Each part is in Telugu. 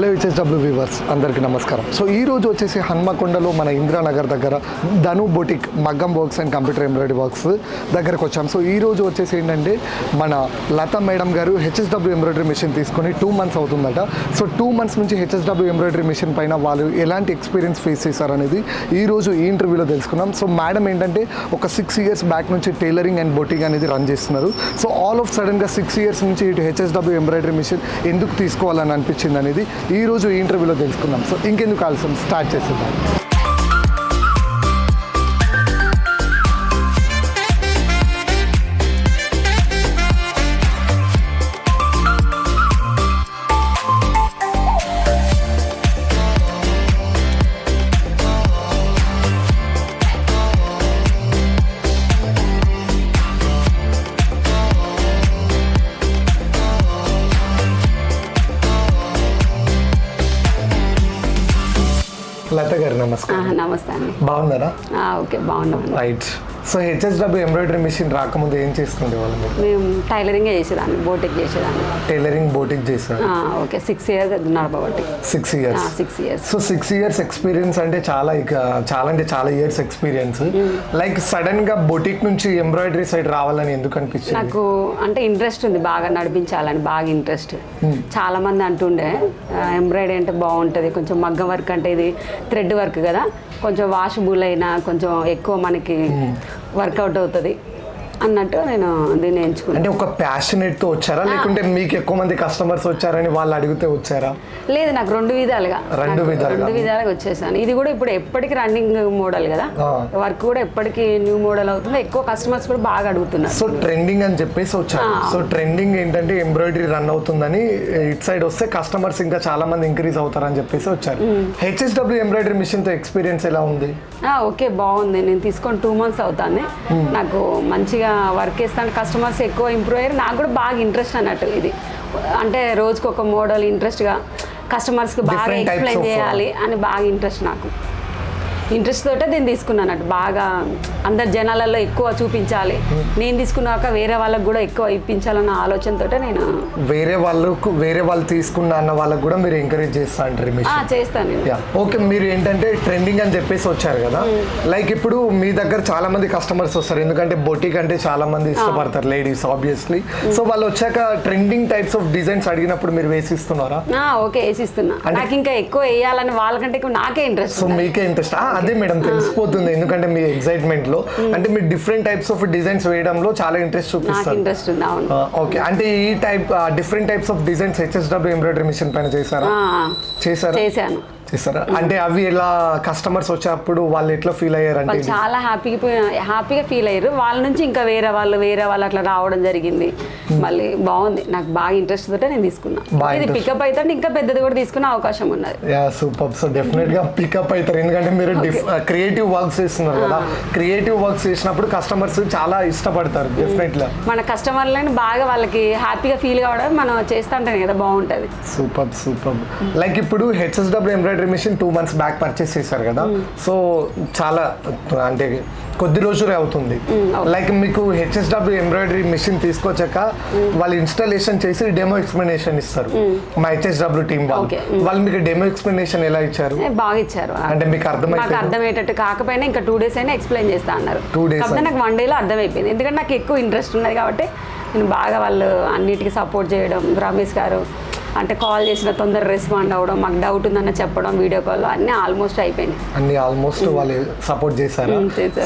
హలో హెచ్ఎస్డబ్ల్యూ వ్యూవర్స్ అందరికీ నమస్కారం. సో ఈ రోజు వచ్చేసి హన్మకొండలో మన ఇందిరానగర్ దగ్గర ధను బొటిక్ మగ్గం works and computer embroidery works దగ్గరకు వచ్చాం. సో ఈ రోజు వచ్చేసి ఏంటంటే మన లత మేడం గారు హెచ్ఎస్డబ్ల్యూ ఎంబ్రాయిడరీ మిషన్ తీసుకొని టూ మంత్స్ అవుతుందట. సో టూ మంత్స్ నుంచి హెచ్ఎస్డబ్ల్యూ ఎంబ్రాయిడరీ మిషన్ పైన వాళ్ళు ఎలాంటి ఎక్స్పీరియన్స్ ఫేస్ చేశారనేది ఈ రోజు ఈ ఇంటర్వ్యూలో తెలుసుకున్నాం. సో మేడం ఏంటంటే ఒక సిక్స్ ఇయర్స్ బ్యాక్ నుంచి టైలరింగ్ అండ్ బొటిక్ అనేది రన్ చేస్తున్నారు. సో ఆల్ ఆఫ్ సడన్గా సిక్స్ ఇయర్స్ నుంచి ఇటు హెచ్ఎస్డబ్ల్యూ ఎంబ్రాయిడరీ మిషన్ ఎందుకు తీసుకోవాలని అనిపించింది అనేది ఈరోజు ఈ ఇంటర్వ్యూలో తెలుసుకుందాం సో ఇంకెందుకు ఆలస్యం? స్టార్ట్ చేసేద్దాం. లత గారు నమస్కారం. నమస్తే అండి. బాగున్నారా? ఓకే బాగున్నాం right. So HSW embroidery machine రాకముందు ఏం చేసుకుంటే వాళ్ళు మేము టైలరింగే చేసేదాన్ని బోటిక్ చేసేదాన్ని. టైలరింగ్ బోటిక్ ఆ, okay. Six years నడపబట్టి six years six years so six years experience అంటే చాలా ఇక చాలా అంటే చాలా ఇయర్స్ ఎక్స్పీరియన్స్ లైక్ సడన్గా బొటిక్ నుంచి ఎంబ్రాయిడరీ సైడ్ రావాలని ఎందుకు అనిపించింది? నాకు అంటే ఇంట్రెస్ట్ ఉంది బాగా నడిపించాలని బాగా ఇంట్రెస్ట్ చాలా మంది అంటుండే ఎంబ్రాయిడరీ అంటే బాగుంటుంది కొంచెం మగ్గం వర్క్ అంటే ఇది థ్రెడ్ వర్క్ కదా. కొంచెం వాషబుల్ అయినా కొంచెం ఎక్కువ మనకి వర్కౌట్ అవుతుంది. అన్నట్టు నేను దీన్ని ఎంచుకున్నాను అంటే ఒక ప్యాషనేట్తో వచ్చారా? లేకుంటే మీకు ఎక్కువ మంది కస్టమర్స్ వచ్చారని వాళ్ళు అడిగితే వచ్చారా? లేదు నాకు రెండు విధాలుగా. రెండు విధాలుగా. రెండు విధాలుగా వచ్చేసాను. ఇది కూడా ఇప్పుడు ఎప్పటికి రన్నింగ్ మోడల్ కదా. వర్క్ కూడా ఎప్పటికి న్యూ మోడల్ అవుతుంది ఎక్కువ కస్టమర్స్ కూడా బాగా అడుగుతున్నారు. సో ట్రెండింగ్ అని చెప్పేసి వచ్చారు. సో ట్రెండింగ్ ఏంటంటే ఎంబ్రాయిడరీ రన్ అవుతుందని ఇట్ సైడ్ వస్తే కస్టమర్స్ ఇంకా చాలా మంది ఇంక్రీజ్ అవుతారని చెప్పేసి వచ్చారు. హెచ్ఎస్డబ్ల్యూ ఎంబ్రాయిడరీ మిషన్తో ఎక్స్పీరియన్స్ ఎలా ఉంది? ఆ, ఓకే బాగుంది. నేను తీసుకొని టూ మంత్స్ అవుతాను. నాకు మంచిగా వర్క్ చేస్తాను కస్టమర్స్ ఎక్కువ ఇంప్రూవ్ అయ్యారు. నాకు కూడా బాగా ఇంట్రెస్ట్ అన్నట్టు ఇది. అంటే రోజుకి ఒక మోడల్ ఇంట్రెస్ట్గా కస్టమర్స్కి బాగా ఎక్స్ప్లెయిన్ చేయాలి అని బాగా ఇంట్రెస్ట్ నాకు. ఇంట్రెస్ట్ తోటే దీన్ని తీసుకున్నాను అన్నట్టు బాగా అందరు జనాలలో ఎక్కువ చూపించాలి. నేను తీసుకున్నాక వేరే వాళ్ళకి కూడా ఎక్కువ ఇప్పించాలన్న ఆలోచనతోటే నేను వేరే వాళ్ళకు వేరే వాళ్ళు తీసుకున్న అన్న వాళ్ళకు కూడా మీరు ఎంకరేజ్ చేస్తా అంటారు చేస్తాను నేను. ఓకే మీరు ఏంటంటే ట్రెండింగ్ అని చెప్పేసి వచ్చారు కదా. లైక్ ఇప్పుడు మీ దగ్గర చాలా మంది కస్టమర్స్ వస్తారు. ఎందుకంటే బొటిక్ అంటే చాలా మంది ఇష్టపడతారు లేడీస్ ఆబ్వియస్లీ సో వాళ్ళు వచ్చాక ట్రెండింగ్ టైప్స్ ఆఫ్ డిజైన్స్ అడిగినప్పుడు మీరు వేసిస్తున్నారా? ఓకే వేసిస్తున్నా. నాకు ఇంకా ఎక్కువ వేయాలని వాళ్ళకంటే నాకే ఇంట్రెస్ట్ సో మీకే ఇంట్రెస్ట్ అదే మేడం తెలిసిపోతుంది ఎందుకంటే మీ ఎక్సైట్మెంట్లో. అంటే మీరు డిఫరెంట్ టైప్స్ ఆఫ్ డిజైన్స్ వేయడంలో చాలా ఇంట్రెస్ట్ చూపిస్తారు ఓకే. అంటే ఈ type different types of designs HSW embroidery machine పైన చేశారా? చేశారా? చేశాను. చేస్తారా? అంటే అవి ఎలా కస్టమర్స్ వచ్చేటప్పుడు వాళ్ళు ఎట్లా ఫీల్ అయ్యారంటే వాళ్ళు చాలా హ్యాపీగా హ్యాపీగా ఫీల్ అయ్యారు. వాళ్ళ నుంచి ఇంకా వేరే వాళ్ళు వేరే వాళ్ళు అట్లా రావడం జరిగింది. మళ్ళీ బాగుంది. నాకు బాగా ఇంట్రెస్ట్ తోటే నేను తీసుకున్నా. ఇది. పికప్ అయితే ఇంకా పెద్దది కూడా తీసుకునే అవకాశం ఉన్నది. సూపర్ సో డెఫినెట్గా పికప్ అవుతారు. ఎందుకంటే మీరు క్రియేటివ్ వర్క్స్ చేస్తున్నారు కదా. క్రియేటివ్ వర్క్స్ చేసినప్పుడు కస్టమర్స్ చాలా ఇష్టపడతారు డెఫినెట్గా మన కస్టమర్లను బాగా వాళ్ళకి హ్యాపీగా ఫీల్ కావడం మనం చేస్తా ఉంటాం కదా బాగుంటుంది. సూపర్ సూపర్ లైక్ ఇప్పుడు HSW embroidery machine two months back purchase చేశారు కదా. సో చాలా అంటే కొద్ది రోజులే అవుతుంది. లైక్ మీకు హెచ్ఎస్డబ్ల్యూ ఎంబ్రాయిడరీ మిషన్ తీసుకొచ్చాక వాళ్ళు ఇన్స్టాలేషన్ చేసి డెమో ఎక్స్ప్లెనేషన్ ఇస్తారు. మా హెచ్ఎస్డబ్ల్యూ టీమ్ వాళ్ళు. మీకు డెమో ఎక్స్ప్లెనేషన్ ఎలా ఇచ్చారు? బాగా ఇచ్చారు. అంటే మీకు అర్థమైతే అర్థమయ్యేటట్టు కాకపోయినా ఇంకా టూ డేస్ అయినా ఎక్స్ప్లెయిన్ చేస్తా అన్నారు. కాకపోతే అయినా. నాకు వన్ డేలో అర్థమైపోయింది. ఎందుకంటే నాకు ఎక్కువ ఇంట్రెస్ట్ ఉన్నది కాబట్టి నేను బాగా వాళ్ళు అన్నిటికీ సపోర్ట్ చేయడం రమేష్ గారు అంటే కాల్ చేసిన తొందర రెస్పాండ్ అవ్వడం మాకు డౌట్ ఉందన్న చెప్పడం వీడియో కాల్ అన్నీ ఆల్మోస్ట్ అయిపోయినాయి. అన్ని ఆల్మోస్ట్ వాళ్ళు సపోర్ట్ చేశారు.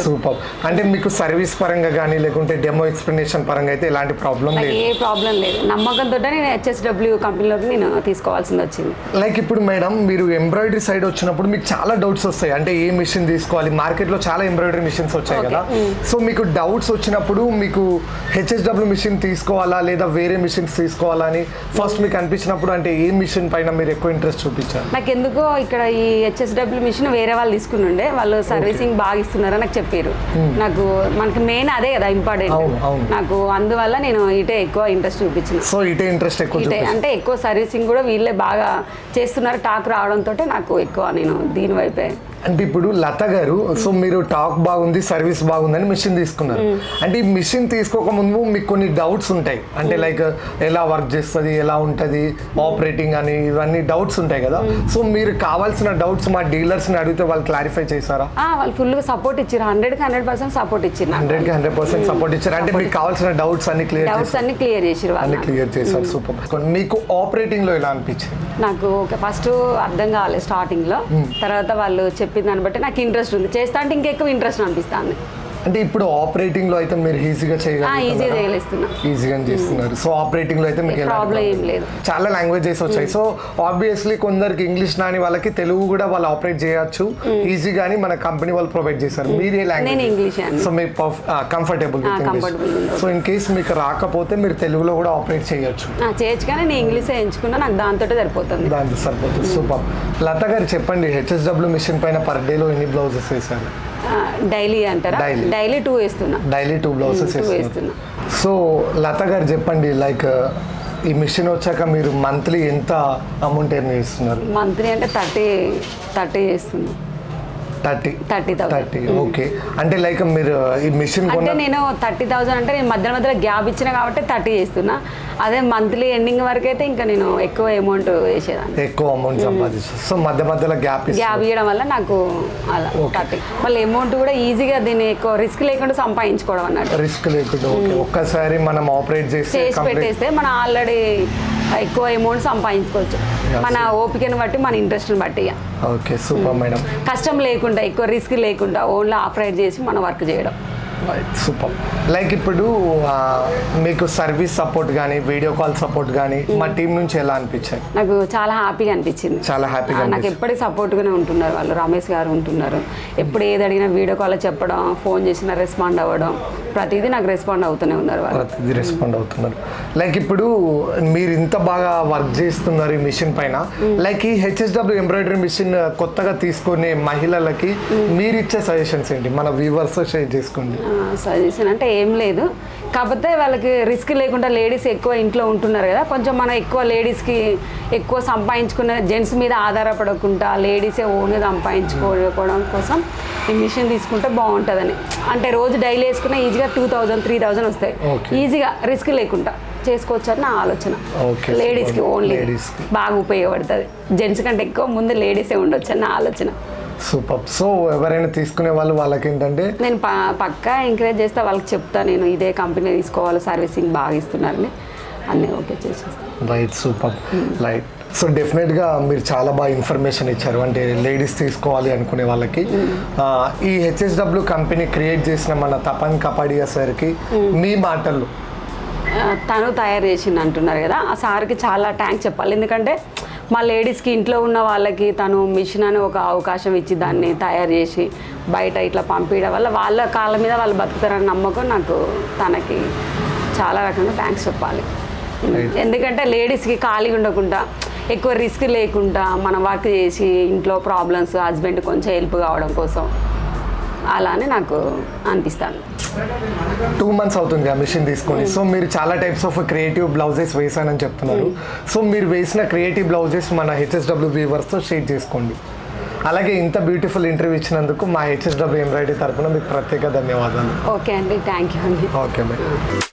సూపర్ అంటే మీకు సర్వీస్ పరంగా కానీ లేకుంటే డెమో ఎక్స్ప్లెనేషన్ పరంగా అయితే ఎలాంటి ప్రాబ్లం లేదు? ఏ ప్రాబ్లం లేదు. నమ్మకంతో నేను హెచ్ఎస్డబ్ల్యూ కంపెనీలోకి నేను తీసుకోవాల్సింది వచ్చింది. లైక్ ఇప్పుడు మేడం మీరు ఎంబ్రాయిడరీ సైడ్ వచ్చినప్పుడు మీకు చాలా డౌట్స్ వస్తాయి. అంటే ఏ మిషన్ తీసుకోవాలి? మార్కెట్లో చాలా ఎంబ్రాయిడరీ మిషన్స్ వచ్చాయి. కదా. సో మీకు డౌట్స్ వచ్చినప్పుడు మీకు హెచ్ఎస్డబ్ల్యూ మిషన్ తీసుకోవాలా? లేదా వేరే మిషన్స్ తీసుకోవాలా అని ఫస్ట్ మీకు అనిపించినప్పుడు అంటే ఏ మిషన్ పైన మీరు ఎక్కువ ఇంట్రెస్ట్ చూపించారు? నాకు ఎందుకో ఇక్కడ ఈ హెచ్ఎస్డబ్ల్యూ మిషన్ వేరే వాళ్ళు తీసుకుని ఉండే వాళ్ళు సర్వీసింగ్ బాగా ఇస్తున్నారని నాకు చెప్పారు. నాకు మనకి మెయిన్ అదే కదా ఇంపార్టెంట్. నాకు అందువల్ల నేను ఇటే ఎక్కువ ఇంట్రెస్ట్ చూపించిన. సో ఇటే ఇంట్రెస్ట్ ఎక్కువ అంటే ఎక్కువ సర్వీసింగ్ కూడా వీళ్ళే బాగా చేస్తున్నారు. టాక్ రావడంతో నాకు ఎక్కువ నేను దీని వైపే అంటే ఇప్పుడు లత గారు సో మీరు టాక్ బాగుంది సర్వీస్ బాగుందని మిషన్ తీసుకున్నారు. అంటే ఈ మిషన్ తీసుకోక ముందు మీకు కొన్ని డౌట్స్ ఉంటాయి. అంటే లైక్ ఎలా వర్క్ చేస్తుంది ఎలా ఉంటుంది ఆపరేటింగ్ అని ఇవన్నీ డౌట్స్ ఉంటాయి కదా. సో మీరు కావాల్సిన డౌట్స్ మా డీలర్స్ని అడిగితే వాళ్ళు క్లారిఫై చేశారా? వాళ్ళు ఫుల్గా సపోర్ట్ ఇచ్చారు హండ్రెడ్కి హండ్రెడ్ పర్సెంట్ సపోర్ట్ ఇచ్చారు హండ్రెడ్కి హండ్రెడ్ పర్సెంట్ సపోర్ట్ ఇచ్చారు అంటే మీకు కావాల్సిన డౌట్స్ అన్ని క్లియర్ డౌట్స్ అన్ని క్లియర్ చేసారు అన్ని క్లియర్ చేశారు. సూపర్. మీకు ఆపరేటింగ్లో ఎలా అనిపించింది? నాకు ఫస్ట్ అర్థం కావాలి స్టార్టింగ్లో తర్వాత వాళ్ళు చెప్పిన దాన్ని బట్టి నాకు ఇంట్రెస్ట్ ఉంది. చేస్తా అంటే ఇంకెక్కువ ఇంట్రెస్ట్ అనిపిస్తుంది. అంటే ఇప్పుడు ఆపరేటింగ్లో అయితే మీరు ఈజీగా ఈజీగా చేయగలుగుతారు చేయలేస్తున్నా. ఈజీగా చేస్తున్నారు. సో ఆపరేటింగ్లో అయితే మీకు లేదు. చాలా లాంగ్వేజెస్ వచ్చాయి. సో ఆబ్వియస్లీ కొందరికి ఇంగ్లీష్ నాని వాళ్ళకి తెలుగు కూడా వాళ్ళు ఆపరేట్ చేయొచ్చు. ఈజీగాని మన కంపెనీ వాళ్ళు ప్రొవైడ్ చేశారు. మీరు ఏ నేను లాంగ్వేజ్ సో మీకు కంఫర్టబుల్. సో ఇన్ కేస్ మీకు రాకపోతే మీరు తెలుగులో కూడా ఆపరేట్ చేయొచ్చు. చేయొచ్చు కానీ నేను ఇంగ్లీషే ఎంచుకున్నా నాకు దాంతో సరిపోతుంది. దాంతో సరిపోతుంది. సూపర్. లత గారు చెప్పండి హెచ్ఎస్డబ్ల్యూ మిషన్ పైన పర్ డేలో ఎన్ని బ్లౌజెస్ వేశారు? డైలీ అంటారా. డైలీ. టూ వేస్తున్నా. డైలీ టూ బ్లౌజెస్ వేస్తున్నా. సో లత గారు చెప్పండి లైక్ ఈ మిషన్ వచ్చాక మీరు మంత్లీ ఎంత అమౌంట్ ఎర్న్ చేస్తున్నారు? మంత్లీ అంటే థర్టీ థర్టీ చేస్తున్నా. థర్టీ. Thirty thirty okay. అంటే లైక్ మీరు ఈ మిషన్ అంటే నేను థర్టీ థౌసండ్ అంటే నేను మధ్య మధ్యలో గ్యాప్ ఇచ్చిన కాబట్టి థర్టీ చేస్తున్నా. అదే మంత్లీ ఎండింగ్ వరకు అయితే ఇంకా నేను ఎక్కువ అమౌంట్ వేసేదాన్ని. ఎక్కువ అమౌంట్ సంపాదిస్తారు సో మధ్య మధ్యలో గ్యాప్ గ్యాప్ ఇవ్వడం వల్ల నాకు అలా థర్టీ. మళ్ళీ అమౌంట్ కూడా ఈజీగా దీన్ని ఎక్కువ రిస్క్ లేకుండా సంపాదించుకోవడం అన్నట్టు. రిస్క్ లేకుండా ఒక్కసారి మనం ఆపరేట్ చేసి complete- పెట్టేస్తే మనం ఆల్రెడీ ఎక్కువ అమౌంట్ సంపాదించుకోవచ్చు. మన ఓపికని బట్టి మన ఇంట్రెస్ట్ని బట్టి. Okay super madam. కష్టం లేకుండా ఎక్కువ రిస్క్ లేకుండా ఓన్లీ ఆపరేట్ చేసి మనం వర్క్ చేయడం. సూపర్ లైక్ ఇప్పుడు మీకు సర్వీస్ సపోర్ట్ కానీ వీడియో కాల్ సపోర్ట్ కానీ మా టీం నుంచి ఎలా అనిపించాయి? నాకు చాలా హ్యాపీగా అనిపించింది. చాలా హ్యాపీగా నాకు ఎప్పటికీ సపోర్ట్గానే ఉంటున్నారు వాళ్ళు. రమేష్ గారు ఉంటున్నారు. ఎప్పుడు ఏది అడిగినా వీడియో కాల్ చెప్పడం ఫోన్ చేసినా రెస్పాండ్ అవ్వడం. ప్రతిదీ నాకు రెస్పాండ్ అవుతూనే ఉన్నారు ప్రతిదీ రెస్పాండ్ అవుతున్నారు. లైక్ ఇప్పుడు మీరు ఇంత బాగా వర్క్ చేస్తున్నారు ఈ మిషన్ పైన. లైక్ ఈ హెచ్ఎస్డబ్ల్యూ ఎంబ్రాయిడరీ మిషన్ కొత్తగా తీసుకునే మహిళలకి మీరు ఇచ్చే సజెషన్స్ ఏంటి? మన వ్యూవర్స్ షేర్ చేసుకోండి. సజెషన్ అంటే ఏం లేదు. కాకపోతే వాళ్ళకి రిస్క్ లేకుండా లేడీస్ ఎక్కువ ఇంట్లో ఉంటున్నారు కదా కొంచెం మనం ఎక్కువ లేడీస్కి ఎక్కువ సంపాదించుకునే జెంట్స్ మీద ఆధారపడకుండా లేడీసే ఓన్గా సంపాదించుకోవడం కోసం ఈ మిషన్ తీసుకుంటే బాగుంటుందని అంటే రోజు డైలీ వేసుకున్న ఈజీగా టూ థౌజండ్ త్రీ థౌజండ్ వస్తాయి. ఈజీగా రిస్క్ లేకుండా చేసుకోవచ్చు అని నా ఆలోచన లేడీస్కి. ఓన్లీ. బాగా ఉపయోగపడుతుంది జెంట్స్ కంటే ఎక్కువ ముందు లేడీసే ఉండొచ్చు అని నా ఆలోచన సూపర్. సో ఎవరైనా తీసుకునే వాళ్ళు వాళ్ళకి ఏంటంటే నేను పక్కా ఎంకరేజ్ చేస్తే. వాళ్ళకి చెప్తా. నేను ఇదే కంపెనీ తీసుకోవాలి. సర్వీసింగ్ బాగా ఇస్తున్నారని అన్నీ ఓకే చేసేస్తాను రైట్ సూపర్ రైట్ సో డెఫినెట్గా మీరు చాలా బాగా ఇన్ఫర్మేషన్ ఇచ్చారు. అంటే లేడీస్ తీసుకోవాలి అనుకునే వాళ్ళకి. ఆ, ఈ హెచ్ఎస్డబ్ల్యూ కంపెనీ క్రియేట్ చేసిన మన తపన్ కపాడియా సార్కి మీ మాటల్లో తను తయారు చేసింది అంటున్నారు కదా. ఆ సార్కి చాలా థ్యాంక్స్ చెప్పాలి. ఎందుకంటే మా లేడీస్కి ఇంట్లో ఉన్న వాళ్ళకి తను మిషన్ అని ఒక అవకాశం ఇచ్చి దాన్ని తయారు చేసి బయట ఇట్లా పంపించడం వల్ల వాళ్ళ కాళ్ళ మీద వాళ్ళు బతుకుతారని నమ్మకం నాకు తనకి చాలా రకంగా థ్యాంక్స్ చెప్పాలి. ఎందుకంటే లేడీస్కి ఖాళీగా ఉండకుండా ఎక్కువ రిస్క్ లేకుండా మనం వర్క్ చేసి ఇంట్లో ప్రాబ్లమ్స్ హస్బెండ్ కొంచెం హెల్ప్ కావడం కోసం అలానే నాకు అనిపిస్తాను. టూ మంత్స్ అవుతుంది ఆ మిషన్ తీసుకొని. సో మీరు చాలా టైప్స్ ఆఫ్ క్రియేటివ్ బ్లౌజెస్ వేసానని చెప్తున్నారు. సో మీరు వేసిన క్రియేటివ్ బ్లౌజెస్ మన హెచ్ఎస్డబ్ల్యూ వ్యూవర్స్తో షేర్ చేసుకోండి. అలాగే ఇంత బ్యూటిఫుల్ ఇంటర్వ్యూ ఇచ్చినందుకు మా హెచ్ఎస్డబ్ల్యూ ఎంబ్రాయిడరీ తరపున మీకు ప్రత్యేక ధన్యవాదాలు. ఓకే అండి థ్యాంక్ యూ అండి. Okay madam